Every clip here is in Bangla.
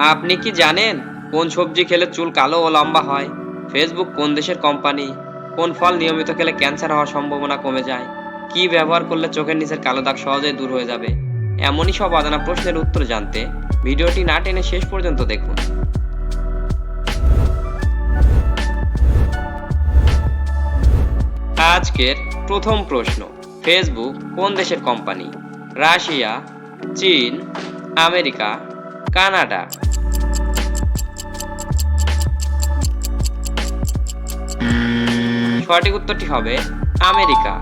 আপনি কি জানেন কোন সবজি খেলে চুল কালো ও লম্বা হয়? ফেসবুক কোন দেশের কোম্পানি কোন ফল নিয়মিত খেলে ক্যান্সার হওয়ার সম্ভাবনা কমে যায়? কি ব্যবহার করলে চোখের নিচের কালো দাগ সহজেই দূর হয়ে যাবে? এমনই সব অজানা প্রশ্নের উত্তর জানতে ভিডিওটি না টেনে শেষ পর্যন্ত দেখুন। আজকের প্রথম প্রশ্ন ফেসবুক কোন দেশের কোম্পানি রাশিয়া, চীন, আমেরিকা, কানাডা। সঠিক উত্তরটি হবে আমেরিকা।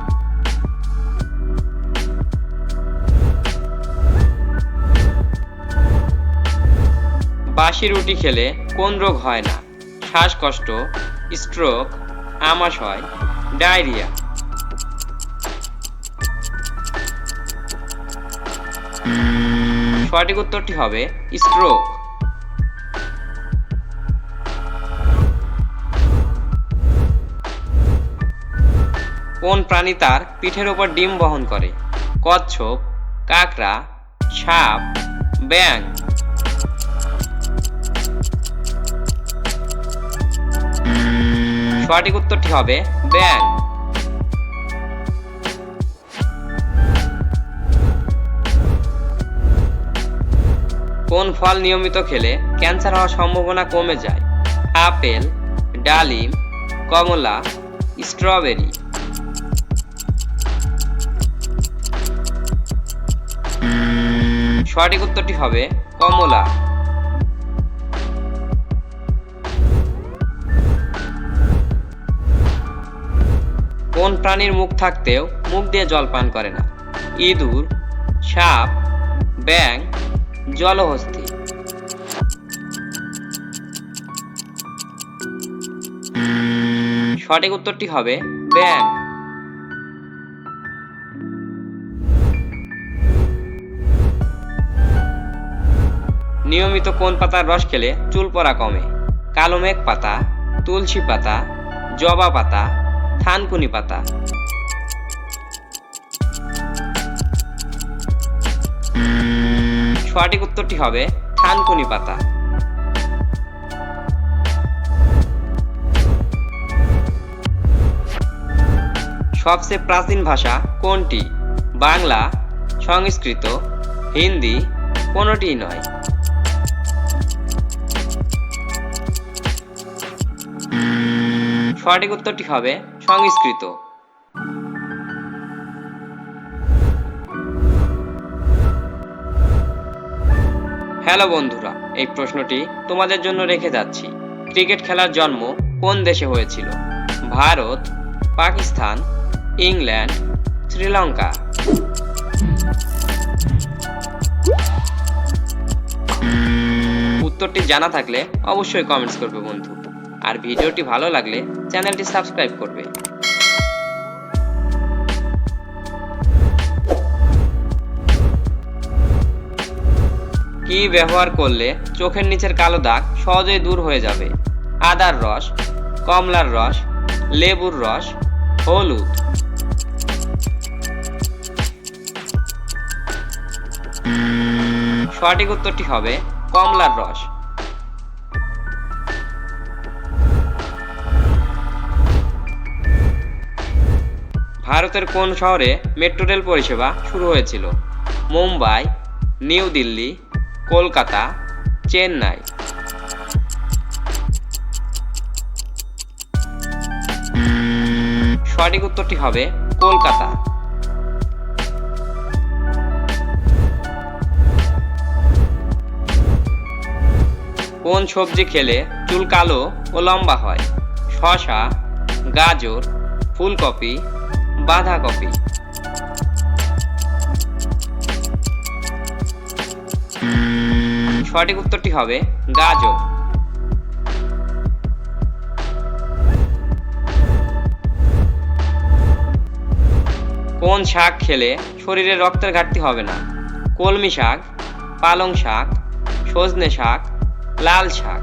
বাসি রুটি খেলে কোন রোগ হয় না? শ্বাসকষ্ট, স্ট্রোক, আমাশয়, ডায়রিয়া। সঠিক উত্তরটি হবে স্ট্রোক। কোন প্রাণী তার পিঠের ওপর ডিম বহন করে? কচ্ছপ, কাকড়া, সাপ ব্যাং সঠিক উত্তরটি হবে? ব্যাং কোন ফল নিয়মিত খেলে ক্যান্সার হওয়ার সম্ভাবনা কমে যায়? আপেল, ডালিম, কমলা, স্ট্রবেরি। সঠিক উত্তরটি হবে কমলা। কোন প্রাণীর মুখ থাকতেও মুখ দিয়ে জল পান করে না? ইঁদুর, সাপ ব্যাং জলহস্তী। সঠিক উত্তরটি হবে ব্যাং নিয়মিত কোন পাতার রস খেলে চুল পড়া কমে? কালো মেঘ পাতা, তুলসী পাতা, জবা পাতা, থানকুনি পাতা। সঠিক উত্তরটি হবে থানকুনি পাতা। সবচেয়ে প্রাচীন ভাষা কোনটি? বাংলা, সংস্কৃত, হিন্দি, কোনোটিই নয়। সঠিক উত্তরটি হবে সংস্কৃত। হ্যালো বন্ধুরা, এই প্রশ্নটি তোমাদের জন্য রেখে যাচ্ছি। ক্রিকেট খেলার জন্ম কোন দেশে হয়েছিল? ভারত, পাকিস্তান, ইংল্যান্ড, শ্রীলঙ্কা। উত্তরটি জানা থাকলে অবশ্যই কমেন্টস করবে বন্ধু। আর ভিডিওটি ভালো লাগলে চ্যানেলটি সাবস্ক্রাইব করবে। কি ব্যবহার করলে চোখের নিচের কালো দাগ সহজেই দূর হয়ে যাবে? আদার রস, কমলার রস, লেবুর রস, হলুদ। সঠিক উত্তরটি হবে কমলার রস। ভারতের কোন শহরে মেট্রো রেল পরিষেবা শুরু হয়েছিল? মুম্বাই, নিউ দিল্লি, কলকাতা, চেন্নাই। সঠিক উত্তরটি হবে কলকাতা। কোন সবজি খেলে চুল কালো ও লম্বা হয়? শসা, গাজর, ফুলকপি বাঁধাকপি। সঠিক উত্তরটি হবে গাজর। কোন শাক খেলে শরীরে রক্তের ঘাটতি হবে না? কলমি শাক, পালং শাক, সজনে শাক, লাল শাক।